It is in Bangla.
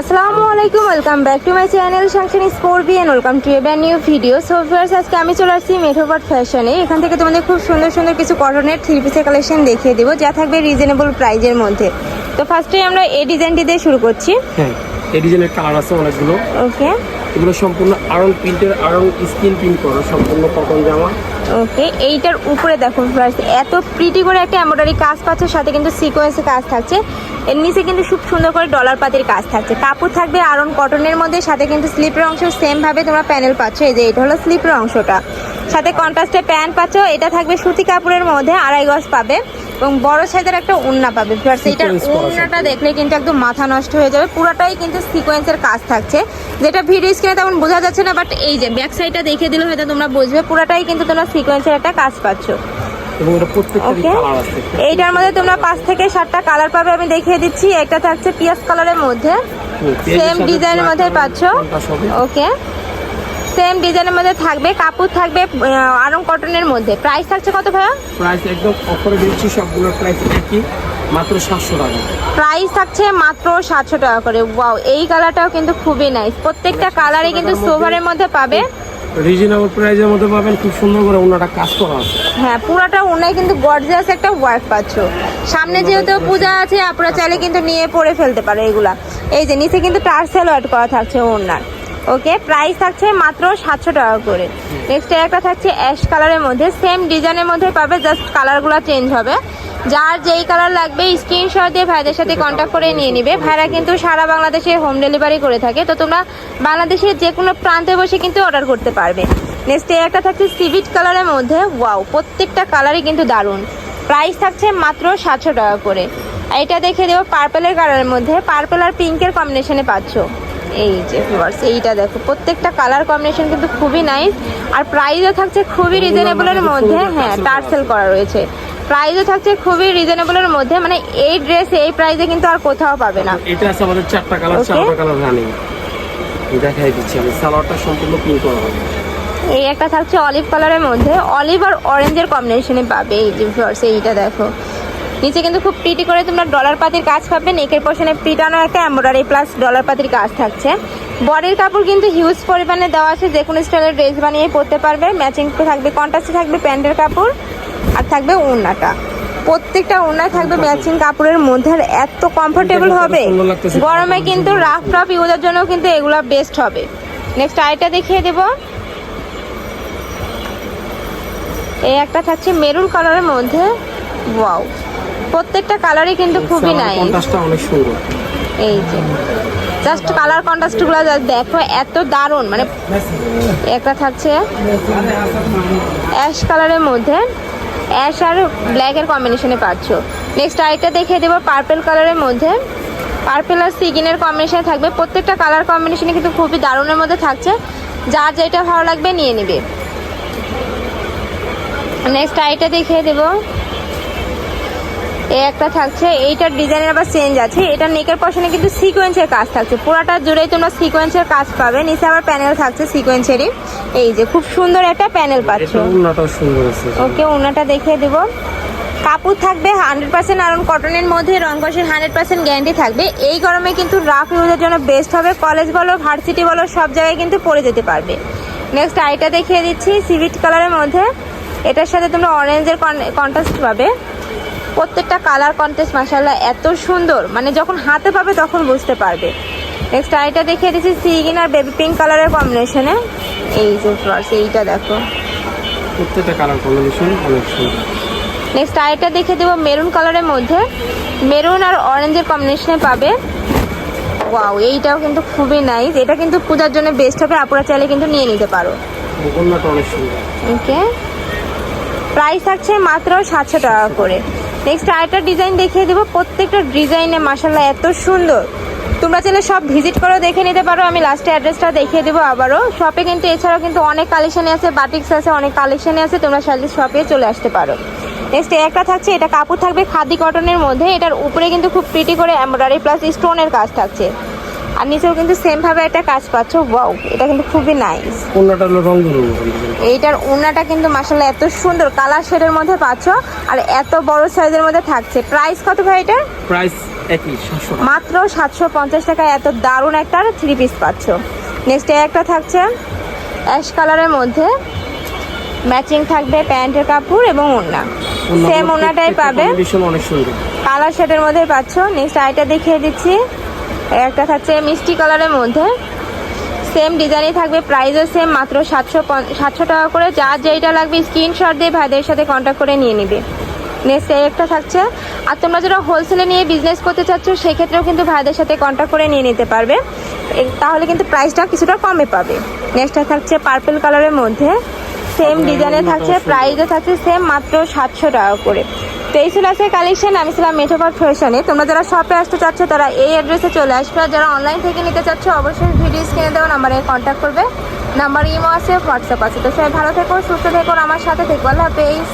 আসসালামু আলাইকুম welcome back to my channel সাংশন স্পোর্বি and welcome to a brand new video so first আজকে আমি চলে আসছি মেঠোপাট ফ্যাশনে এখান থেকে তোমাদের খুব সুন্দর সুন্দর কিছু কটনের থ্রি পিসের কালেকশন দেখিয়ে দেবো। যা থাকবে রিজনেবল প্রাইজের মধ্যে। তো ফার্স্টে আমরা এই ডিজাইনটি দিয়ে শুরু করছি। হ্যাঁ এই ডিজাইনের কালার আছে অনেকগুলো। ওকে এগুলো সম্পূর্ণ আয়রন প্রিন্টের আয়রন স্কিন প্রিন্ট করা সম্পূর্ণ কটন জামা। ওকে এইটার উপরে দেখো ফার্স্ট এত প্রিটি করে একটা এমব্রয়ডারি কাজ পাচ্ছে সাথে কিন্তু সিকোয়েন্সে কাজ থাকছে। এর নিচে কিন্তু খুব সুন্দর করে ডলার পাতির কাজ থাকছে। কাপড় থাকবে আরন কটনের মধ্যে সাথে কিন্তু স্লিপের অংশ সেম ভাবে তোমরা প্যানেল পাচ্ছ। এই যে এটা হলো স্লিপের অংশটা। সাথে কন্ট্রাস্টে প্যান্ট পাচ্ছ এটা থাকবে সুতি কাপড়ের মধ্যে আড়াই গজ পাবে এবং বড় সাইজের একটা উন্না পাবে। Sequence করা উন্নাটা দেখলে কিন্তু একদম মাথা নষ্ট হয়ে যাবে। পুরোটাই কিন্তু সিকোয়েন্সের কাজ থাকছে। যেটা ভিডিও স্ক্রিনে তেমন বোঝা যাচ্ছে না বাট এই যে ব্যাক সাইডটা দেখে দিলে হয়তো তোমরা বুঝবে। পুরোটাই কিন্তু তোমরা সিকোয়েন্সের একটা কাজ পাচ্ছ। এইটার মধ্যে তোমরা পাঁচ থেকে সাতটা কালার পাবে আমি দেখিয়ে দিচ্ছি। একটা থাকছে পিয়াজ কালারের মধ্যে। সেম ডিজাইনের মধ্যে পাচ্ছ। ওকে সেম ডিজাইনের মধ্যে থাকবে কাপড় থাকবে আরং কটনের মধ্যে। প্রাইস থাকছে কত ভাইয়া? প্রাইস একদম অফারে দিচ্ছি সবগুলোর প্রাইস একই মাত্র সাতশো টাকা। প্রাইস থাকছে মাত্র সাতশো টাকা করে। ওয়াও এই কালারটাও কিন্তু খুবই নাইস প্রত্যেকটা কালারই কিন্তু সোভারের মধ্যে পাবে। রিজনেবল প্রাইসের মধ্যে পাবেন খুব সুন্দর করে ওনাটা কাজ করা আছে। হ্যাঁ পুরোটা ওনায় কিন্তু গর্জিয়াস একটা ওয়ার্ক পাচ্ছ। সামনে যেহেতু পূজা আছে আপনারা চাইলে কিন্তু নিয়ে পরে ফেলতে পারো এগুলা। এই যে নিচে কিন্তু টার্সেল ওয়ার্ক করা থাকছে ওনার। ওকে প্রাইস থাকছে মাত্র সাতশো টাকা করে। নেক্সট একটা থাকছে অ্যাশ কালারের মধ্যে। সেম ডিজাইনের মধ্যে পাবে জাস্ট কালারগুলো চেঞ্জ হবে। যার যেই কালার লাগবে স্ক্রিনশট দিয়ে ভাইদের সাথে কন্ট্যাক্ট করে নিয়ে নিবে। ভাইরা কিন্তু সারা বাংলাদেশে হোম ডেলিভারি করে থাকে। তো তোমরা বাংলাদেশের যে কোনো প্রান্তে বসে কিন্তু অর্ডার করতে পারবে। নেক্সট একটা থাকছে সিভিট কালারের মধ্যে। ওয়াও প্রত্যেকটা কালারই কিন্তু দারুণ। প্রাইস থাকছে মাত্র সাতশো টাকা করে। এটা দেখে দেবো পার্পেলের কালারের মধ্যে। পার্পেল আর পিঙ্কের কম্বিনেশনে পাচ্ছ। এই যে ভিউয়ার্স এইটা দেখো। প্রত্যেকটা কালার কম্বিনেশন কিন্তু খুবই নাইস আর প্রাইসও থাকছে খুবই রিজনেবলের মধ্যে। হ্যাঁ টার্সেল করা রয়েছে। প্রাইসও থাকছে খুবই রিজনেবলের মধ্যে মানে এই ড্রেস এই প্রাইসে কিন্তু আর কোথাও পাবে না। এটা আছে আমাদের চারটা কালার চারটা কালার রানিং দেখাই দিচ্ছি আমি সালোয়ারটা সম্পূর্ণ প্রিন্ট করা হবে। এই একটা থাকছে অলিভ কালারের মধ্যে। অলিভ আর অরেঞ্জের কম্বিনেশনে পাবে এই যে ভিউয়ার্স এইটা দেখো। নিচে কিন্তু খুব প্রিটি করে তোমরা ডলার পাতির কাজ পাবে নেকের পোর্শনে পিটানো একটা এমব্রয়ডারি প্লাস ডলার পাতির কাজ থাকছে। বডির কাপড় কিন্তু হিউজ পরিমাণে দেওয়া আছে যে কোনো স্টাইলের ড্রেস বানিয়ে পরতে পারবে। ম্যাচিং থাকবে কন্ট্রাস্টে থাকবে প্যান্টের কাপড়। আর থাকবে ওড়নাটা। প্রত্যেকটা ওড়নায় থাকবে ম্যাচিং কাপড়ের মধ্যে আর এত কমফোর্টেবল হবে। গরমে কিন্তু রাফ রাফ ইউজের জন্য কিন্তু এগুলো বেস্ট হবে। নেক্সট আইটা দেখিয়ে দেবো। এই একটা থাকছে মেরুন কালারের মধ্যে। ওয়াও প্রত্যেকটা কালারই কিন্তু খুবই নাই কন্ট্রাস্টটা অনেক সুন্দর। এই যে জাস্ট কালার কন্ট্রাস্টগুলো দেখো এত দারুণ। মানে একটা থাকছে অ্যাশ কালারের মধ্যে। অ্যাশ আর ব্ল্যাকের কম্বিনেশনে পাচ্ছ। নেক্সট আরেকটা দেখিয়ে দেবো পার্পেল কালারের মধ্যে। পার্পেল আর সিগিনের কম্বিনেশনে থাকবে। প্রত্যেকটা কালার কম্বিনেশনে কিন্তু খুবই দারুণের মধ্যে থাকছে। যার যেটা ভালো লাগবে নিয়ে নেবে। নেক্সট আইটা দেখিয়ে দেবো এই একটা থাকছে এইটার ডিজাইনের আবার চেঞ্জ আছে। এটা নেকের পশনে কিন্তু সিকোয়েন্সের কাজ থাকছে। পুরাটা জুড়েই তোমরা সিকোয়েন্সের কাজ পাবে। নিচে আবার প্যানেল থাকছে সিকোয়েন্সেরই এই যে খুব সুন্দর একটা প্যানেল পাচ্ছ। ওকে ওনাটা দেখিয়ে দেবো। কাপড় থাকবে হান্ড্রেড পার্সেন্ট আরন কটনের মধ্যে রং কষের হান্ড্রেড পার্সেন্ট গ্যারান্টি থাকবে। এই গরমে কিন্তু রাফ ইউজের জন্য বেস্ট হবে। কলেজ বলো ভার্সিটি বলো সব জায়গায় কিন্তু পরে যেতে পারবে। নেক্সট আইটা দেখিয়ে দিচ্ছি সিভিট কালারের মধ্যে। এটার সাথে তোমরা অরেঞ্জের কন্ট্রাস্ট পাবে। প্রত্যেকটা কালার কন্টেস্ট মাসাল্লাহ এত সুন্দর। মানে যখন হাতে পাবে তখন বুঝতে পারবে। নেক্সট আইটা দেখিয়ে দিচ্ছি সিগিন আর বেবি পিঙ্ক কালারের কম্বিনেশনে এই যে ফ্লার্স এইটা দেখো। প্রত্যেকটা কালার কম্বিনেশন অনেক সুন্দর। নেক্সট আরেকটা দেখে দেবো মেরুন কালারের মধ্যে। মেরুন আর অরেঞ্জের কম্বিনেশনে পাবে। ওয়াও এইটাও কিন্তু খুবই নাইস এটা কিন্তু পূজার জন্য বেস্ট হবে। আপুরা চাইলে কিন্তু নিয়ে নিতে পারো। ওকে প্রাইস থাকছে মাত্র সাতশো টাকা করে। নেক্সট আরেকটা ডিজাইন দেখিয়ে দেবো। প্রত্যেকটা ডিজাইনে মাসাল্লাহ এত সুন্দর। তোমরা চাইলে সব ভিজিট করে দেখে নিতে পারো। আমি লাস্টে অ্যাড্রেসটা দেখিয়ে দেবো আবারও। শপে কিন্তু এছাড়াও কিন্তু অনেক কালেকশানে আছে বাটিক্স আছে, অনেক কালেকশানে আছে। তোমরা চাইলে শপে চলে আসতে পারো। নেক্সট একটা থাকছে, এটা কাপড় থাকবে খাদি কটনের মধ্যে। এটার উপরে কিন্তু খুব প্রিটি করে এমব্রয়ডারি প্লাস স্টোনের কাজ থাকছে। আর নিচেও কিন্তু সেম ভাবে একটা কাজ পাচ্ছ। ওয়াও এটা কিন্তু খুবই নাইস ওনাটা হলো রং এইটার ওড়নাটা কিন্তু মাসাল্লাহ এত সুন্দর। কালার শেডের মধ্যে পাচ্ছ আর এত বড় সাইজের মধ্যে থাকছে। প্রাইস কত ভাই এটা প্রাইস একই মাত্র সাতশো পঞ্চাশ টাকায় এত দারুণ একটা থ্রি পিস পাচ্ছ। নেক্সট একটা থাকছে অ্যাশ কালারের মধ্যে। ম্যাচিং থাকবে প্যান্টের কাপড় এবং ওড়না সেম ওড়নাটাই পাবে। কালার শেডের মধ্যে পাচ্ছ। নেক্সট আইটা দেখিয়ে দিচ্ছি। একটা থাকছে মিষ্টি কালারের মধ্যে। সেম ডিজাইনই থাকবে প্রাইসও সেম মাত্র সাতশো সাতশো টাকা করে। যার যেইটা লাগবে স্ক্রিনশট দিয়ে ভাইদের সাথে কন্ট্যাক্ট করে নিয়ে নিবে। নেক্সট এই একটা থাকছে। আর তোমরা যারা হোলসেলে নিয়ে বিজনেস করতে চাচ্ছ সেক্ষেত্রেও কিন্তু ভাইদের সাথে কন্ট্যাক্ট করে নিয়ে নিতে পারবে। তাহলে কিন্তু প্রাইসটা কিছুটা কমে পাবে। নেক্সটটা থাকছে পার্পল কালারের মধ্যে। সেম ডিজাইনে থাকছে প্রাইসও থাকছে সেম মাত্র সাতশো টাকা করে। তো এই কালেকশন আমি ছিলাম মেঠোপার ফ্যাশনে। তোমরা যারা শপে আসতে চাচ্ছ, তারা এই অ্যাড্রেসে চলে আসবে। আর যারা অনলাইন থেকে নিতে চাচ্ছ, অবশ্যই ভিডিও স্ক্রিনে দেওয়া নাম্বারে কন্ট্যাক্ট করবে। নাম্বার ইমো আছে হোয়াটসঅ্যাপ আছে। তো সবাই ভালো থেকো, সুস্থ থেকো আমার সাথে থেকো। আল্লাহ হাফেজ।